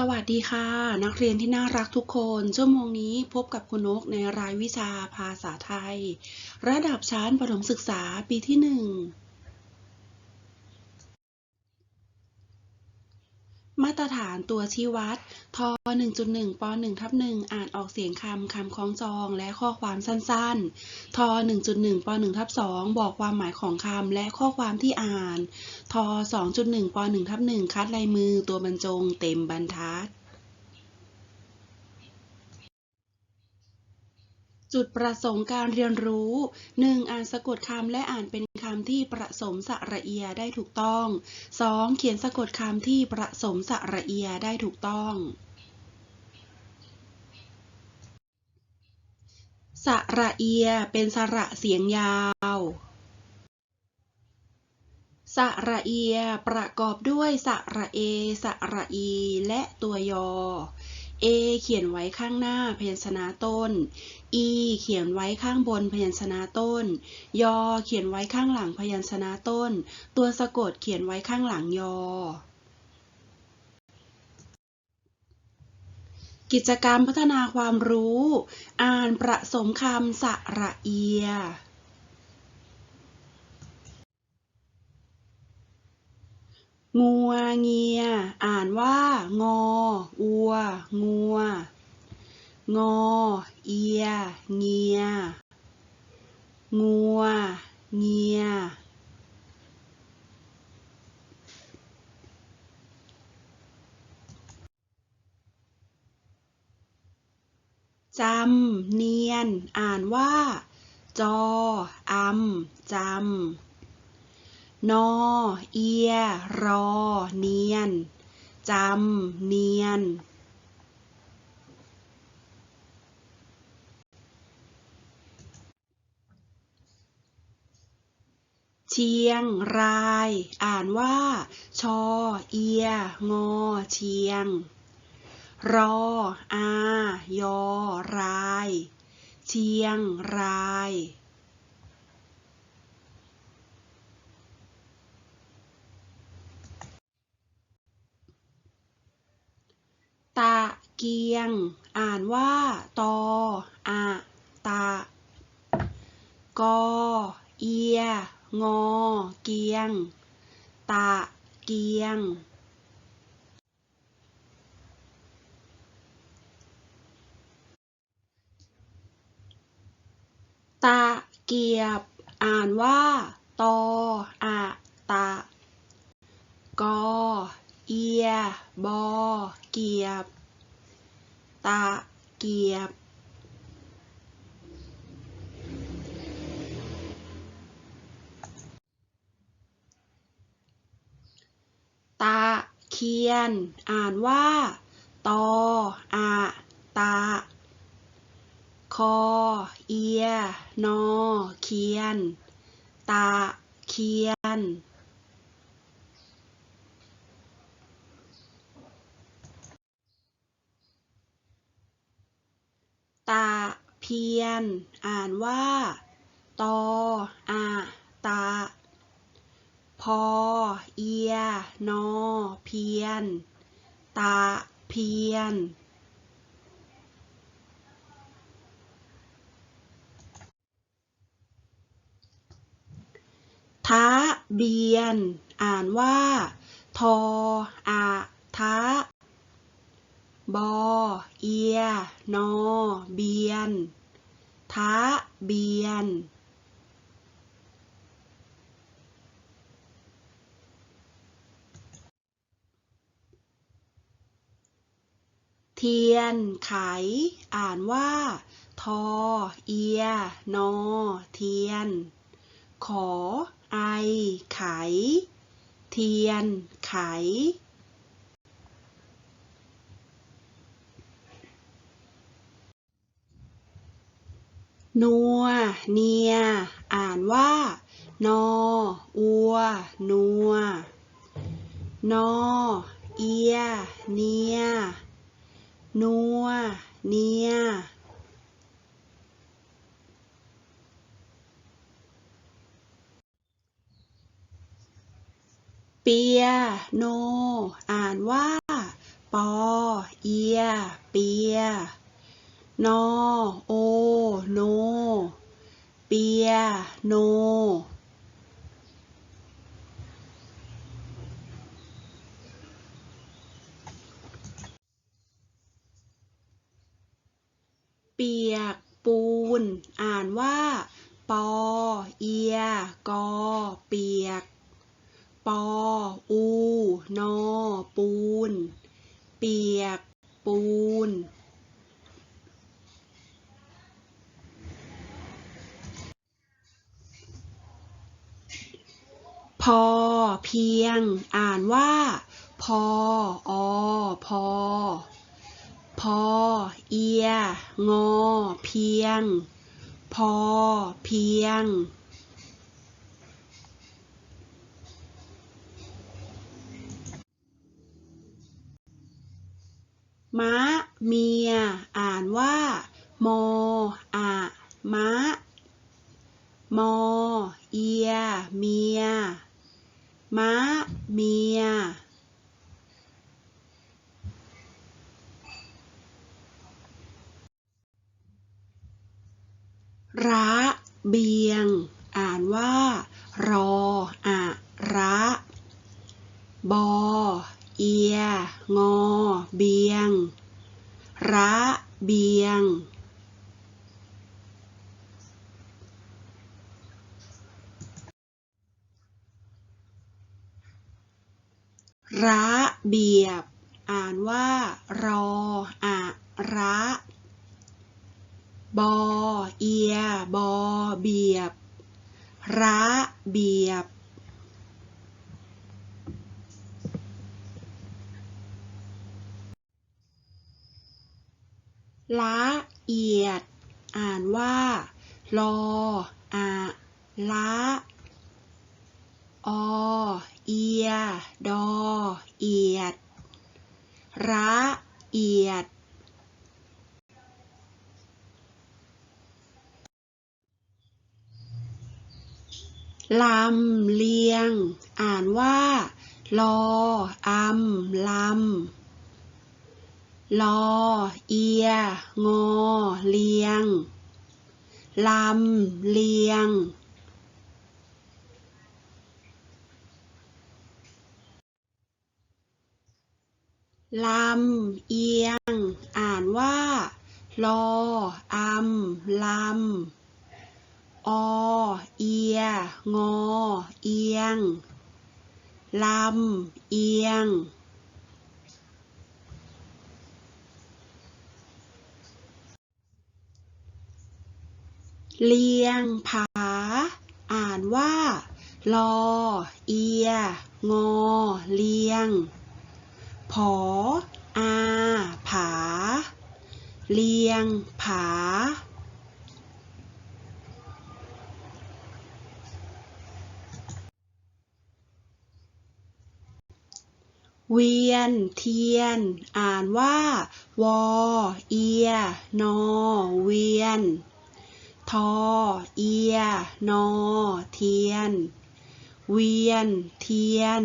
สวัสดีค่ะ นักเรียนที่น่ารักทุกคน ชั่วโมงนี้พบกับคุณนกในรายวิชาภาษาไทย ระดับชั้นประถมศึกษาปีที่หนึ่ง ฐานตัวชี้วัดท1.1ป1ทับ1อ่านออกเสียงคำคำคล้องจองและข้อความสั้นๆท1.1ป1ทับ2บอกความหมายของคำและข้อความที่อ่านท2.1ป1ทับ1คัดลายมือตัวบรรจงเต็มบรรทัดจุดประสงค์การเรียนรู้ 1. อ่านสะกดคำและอ่านเป็น คำที่ประสมสระเอียได้ถูกต้อง 2. เขียนสะกดคำที่ประสมสระเอียได้ถูกต้องสระเอียเป็นสระเสียงยาวสระเอียประกอบด้วยสระเอสระอี และตัวยอ เอเขียนไว้ข้างหน้าพยัญชนะต้นอีเขียนไว้ข้างบนพยัญชนะต้น ยอเขียนไว้ข้างหลังพยัญชนะต้น ตัวสะกดเขียนไว้ข้างหลังยอ กิจกรรมพัฒนาความรู้ อ่านประสมคำสระเอีย งัวเงีย อ่านว่า งอ อัว งัว งอ เอีย เงีย งัว เงียจำเนียน อ่านว่า จออำจำ นอ เอีย รอ เนียน จำ เนียน เชียงราย อ่านว่า ชอ เอีย งอ เชียง รอ อา ยอ ราย เชียงราย ตะ เกียง อ่านว่า ตออะตะกอ เอีย งอ เกียง ตะ เกียง ตะเกียบ อ่านว่า ตออะตะกอ เอีย บอ เกียบ ตะเกียบตะเคียน อ่านว่า ตออะตะคอ เอีย นอ เคียนตะเคียน ตะเพียน อ่านว่า ตออะตะพอ เอีย นอ เพียนตะเพียนทะเบียน อ่านว่า ทออะทะ บอ เอีย นอ เบียน ทะ เบียน เทียน ไข อ่านว่า ทอ เอีย นอ เทียน ขอ ไอ ไข เทียน ไข นัว เนีย อ่านว่า นอ อัว นัว นอ เอีย เนีย นัว เนียเปียโน อ่านว่า ปอ เอีย เปีย นอ โอ โน เปีย โน เปียก ปูน อ่านว่า ปอ เอีย กอ เปียก ปอ อู นอ ปูน เปียก ปูน พอเพียง อ่านว่า พออพอ พอ เอีย งอ เพียง พอเพียงมะเมีย อ่านว่า มออะมะ มอ เอีย เมีย มาเมียระเบียง อ่านว่ารอ อะ ระ บอ เอีย งอ เบียง ระเบียง ระเบียบ อ่านว่า รอ อะ ระ บอ เอีย บอ เบียบ ระเบียบ ละเอียด อ่านว่า ลออะละอเอีย ดอ เอียด ระเอียด ลำเลียง อ่านว่า ลออำลำ ลอ เอีย งอ เลียง ลำ เลียง ลำ เอียง อ่านว่า ลออำลำ อ เอีย งอ เอียง ลำ เอียง เลียงผา อ่านว่า ลอ เอีย งอ เลียง ผอ อา ผา เลียงผา เวียนเทียน อ่านว่า วอ เอีย นอ เวียน ทอ เอีย นอ เทียน เวียน เทียน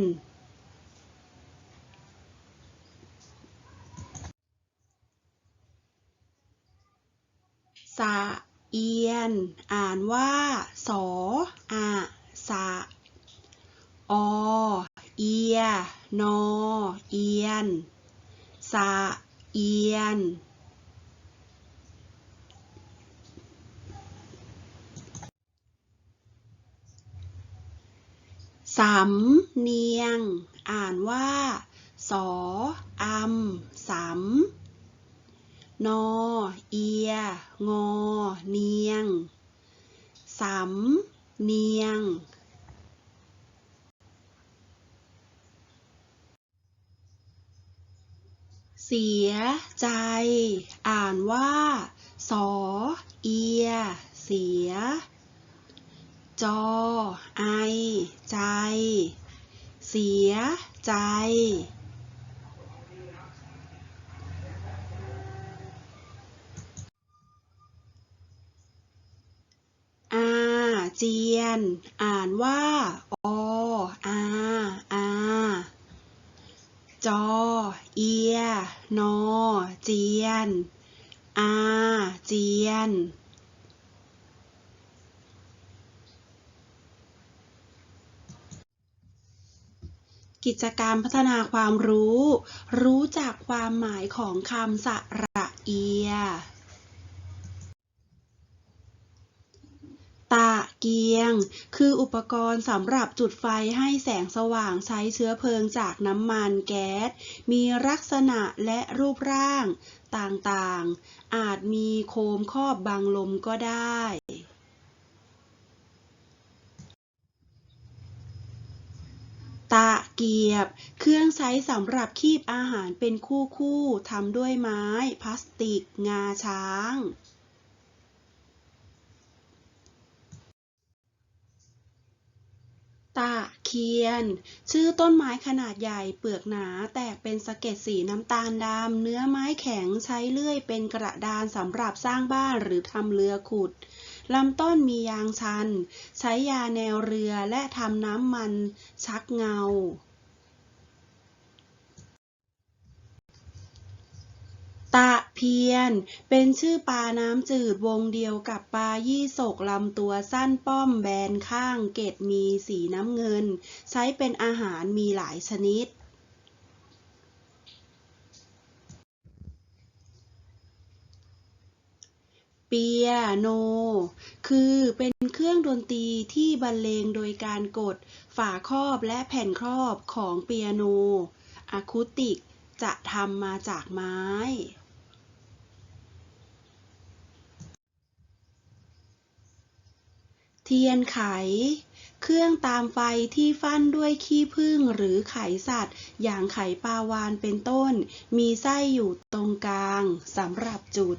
สะ เอียน อ่านว่า สอ อะสะ อ เอีย นอ เอียน สะ เอียน สำเนียง อ่านว่า สออำสำนอ เอีย งอ เนียง สำเนียง เสียใจ อ่านว่า สอ เอีย เสีย จอ ไอ ใจ เสีย ใจ อาเจียน อ่านว่า ออาอาจอ เอีย นอ เจียน อาเจียน กิจกรรมพัฒนาความรู้ รู้จักความหมายของคำสระเอีย ตะเกียง คืออุปกรณ์สำหรับจุดไฟให้แสงสว่างใช้เชื้อเพลิงจากน้ำมันแก๊ส มีลักษณะและรูปร่างต่างๆ อาจมีโคมครอบบังลมก็ได้ ตะเกียบ เครื่องใช้สำหรับคีบอาหารเป็นคู่ๆทำด้วยไม้ พลาสติก งาช้าง ตะเคียน ชื่อต้นไม้ขนาดใหญ่เปลือกหนาแตกเป็นสะเก็ดสีน้ำตาลดำ เนื้อไม้แข็งใช้เลื่อยเป็นกระดานสำหรับสร้างบ้านหรือทำเรือขุด ลำต้นมียางชัน ใช้ยาแนวเรือและทำน้ำมันชักเงา ตะเพียน เป็นชื่อปลาน้ำจืดวงเดียวกับปลายี่สกลำตัวสั้นป้อมแบนข้าง เกล็ดมีสีน้ำเงิน ใช้เป็นอาหารมีหลายชนิด เปียโน คือเป็นเครื่องดนตรีที่บรรเลงโดยการกดฝาครอบและแผ่นครอบของเปียโนอะคูติกจะทำมาจากไม้เทียนไข เครื่องตามไฟที่ฟั่นด้วยขี้ผึ้งหรือไขสัตว์ อย่างไขปลาวาฬเป็นต้น มีไส้อยู่ตรงกลางสำหรับจุด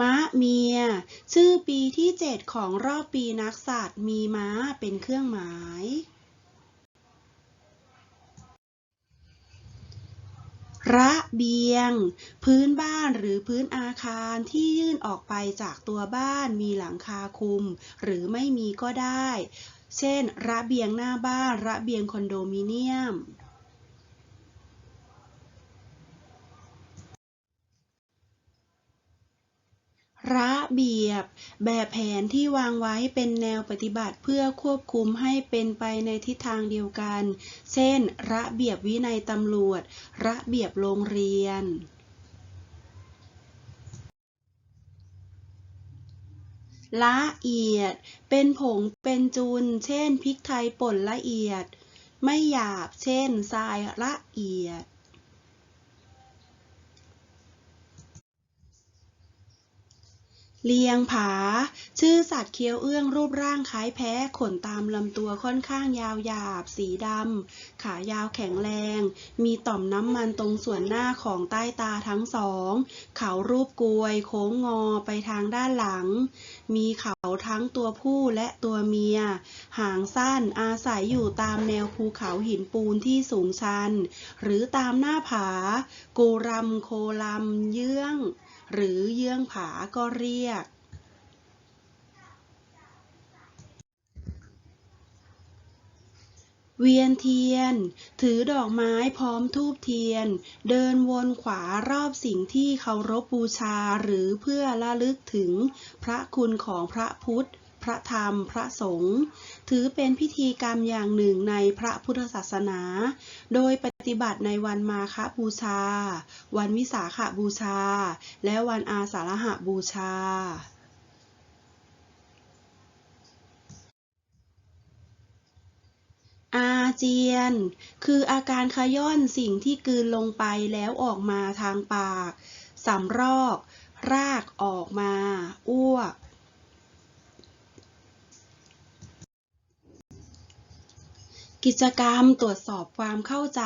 มะเมีย ชื่อปีที่ 7 ของรอบปีนักสัตว์มีม้าเป็นเครื่องหมาย ระเบียง พื้นบ้านหรือพื้นอาคารที่ยื่นออกไปจากตัวบ้านมีหลังคาคลุม หรือไม่มีก็ได้ เช่น ระเบียงหน้าบ้าน ระเบียงคอนโดมิเนียม ระเบียบ แบบแผนที่วางไว้เป็นแนวปฏิบัติเพื่อควบคุมให้เป็นไปในทิศทางเดียวกัน เช่น ระเบียบวินัยตำรวจ ระเบียบโรงเรียนละเอียด เป็นผง เป็นจุลเช่น พริกไทยป่นละเอียด ไม่หยาบ เช่น ทรายละเอียด เลียงผา ชื่อสัตว์เคี้ยวเอื้องรูปร่างคล้ายแพะขนตามลำตัวค่อนข้างยาวหยาบ สีดำ ขายาวแข็งแรง มีต่อมน้ำมันตรงส่วนหน้าของใต้ตาทั้งสอง เขารูปกวย โค้งงอไปทางด้านหลัง มีเขาทั้งตัวผู้และตัวเมีย หางสั้นอาศัยอยู่ตามแนวภูเขาหินปูนที่สูงชัน หรือตามหน้าผา กูรำโคลำเยื่อง หรือเยื่องผาก็เรียก เวียนเทียน ถือดอกไม้พร้อมทูบเทียน เดินวนขวารอบสิ่งที่เคารพบูชาหรือเพื่อละลึกถึงพระคุณของพระพุทธ พระธรรม พระสงฆ์ ถือเป็นพิธีกรรมอย่างหนึ่งในพระพุทธศาสนา โดยปฏิบัติในวันมาฆบูชา วันวิสาขบูชา และวันอาสาฬหบูชาอาเจียน คืออาการขย้อนสิ่งที่กืนลงไปแล้วออกมาทางปาก สำรอก รากออกมา อ้วก กิจกรรมตรวจสอบความเข้าใจ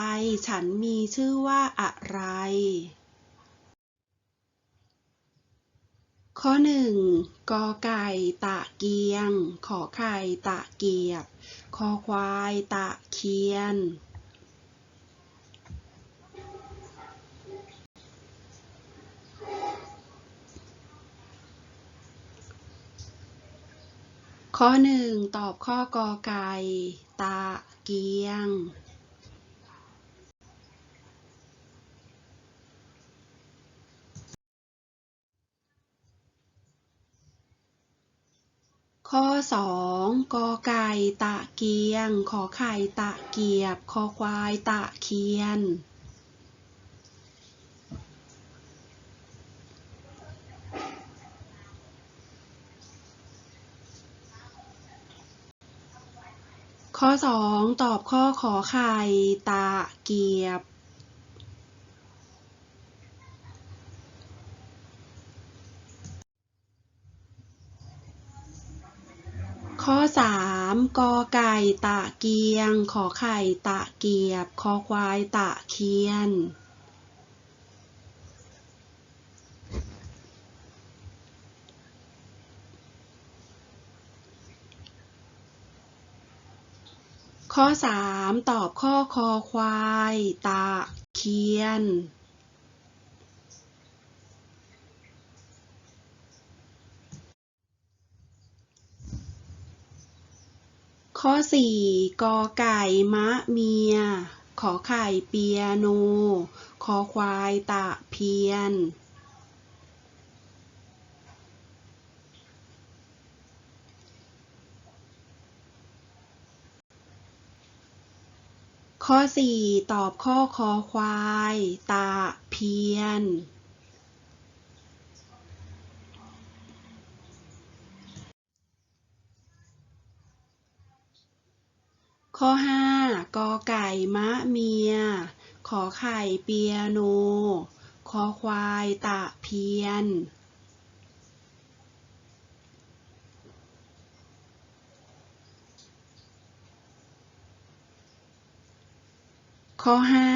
ฉันมีชื่อว่าอะไร ข้อหนึ่งกอไก่ตะเกียง ขอไข่ตะเกียบ คอควายตะเคียน ข้อหนึ่งตอบข้อกอไก่ ตะเกียง ข้อสองกอไก่ตะเกียง ขอไข่ตะเกียบ คอควายตะเคียน ข้อสองตอบข้อขอไข่ตะเกียบ ข้อสามกอไก่ตะเกียง ขอไข่ตะเกียบ คอควายตะเคียน ข้อสามตอบข้อคอควาย ตะเคียน ข้อสี่กอไก่มะเมีย ขอไข่เปียโน คอควายตะเพียน ข้อสี่ตอบข้อคอควายตะเพียน ข้อห้ากอไก่มะเมีย ขอไข่เปียโน คอควายตะเพียน ข้อห้า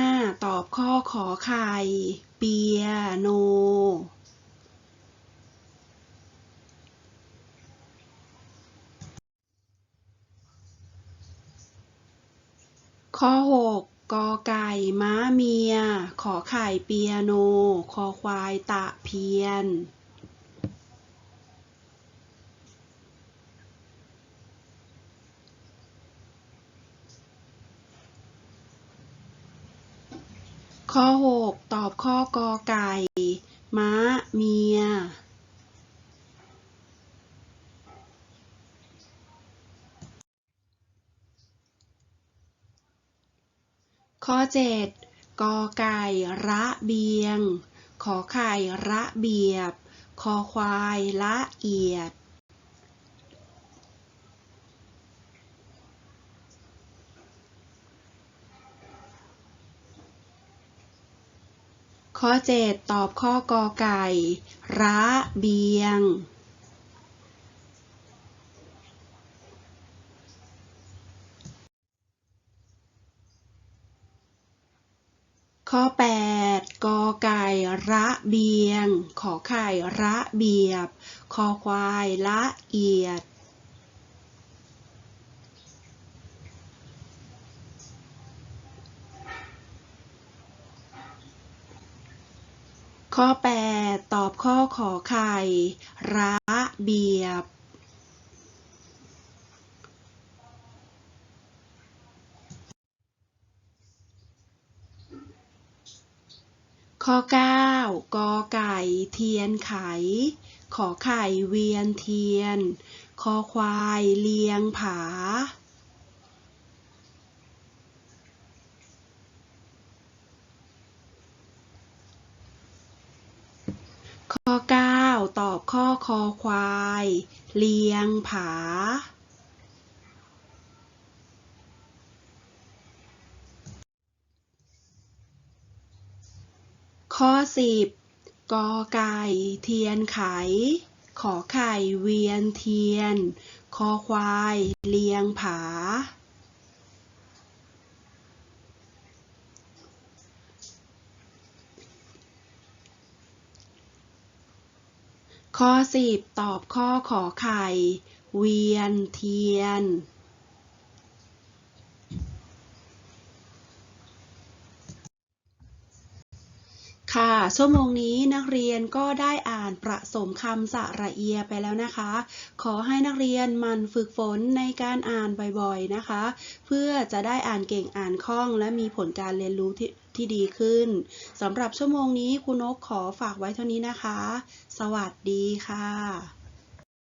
ตอบข้อขอไข่ เปียโน ข้อหกกอไก่ม้าเมีย ขอไข่เปียโน คอควายตะเพียน ข้อหกตอบข้อกอไก่ ม้า เมีย ข้อเจ็ดกอไก่ ระเบียง ขอไข่ ระเบียบ คอควาย ละเอียด ข้อเจ็ดตอบข้อกอไก่ ระเบียง ข้อ 8 กอไก่ ระเบียง ขอไข่ ระเบียบ คอควาย ละเอียด ข้อ 8 ตอบข้อขอไข่ระเบียบ ข้อ 9 กอไก่เทียนไข ขอไข่เวียนเทียน คอควายเลียงผา ข้อ 9 ตอบข้อคอควาย เลียงผา ข้อ 10 กอไก่เทียนไข ขอไข่เวียนเทียน คอควาย เลียงผา ข้อ10ตอบข้อขอไข่ เวียนเทียน ค่ะ ชั่วโมงนี้นักเรียนก็ได้อ่านประสมคำสระเอียไปแล้วนะคะ ขอให้นักเรียนมันฝึกฝนในการอ่านบ่อยๆนะคะ เพื่อจะได้อ่านเก่งอ่านคล่อง และมีผลการเรียนรู้ที่ที่ดีขึ้นสำหรับชั่วโมงนี้คุณนกขอฝากไว้เท่านี้นะคะ สวัสดีค่ะ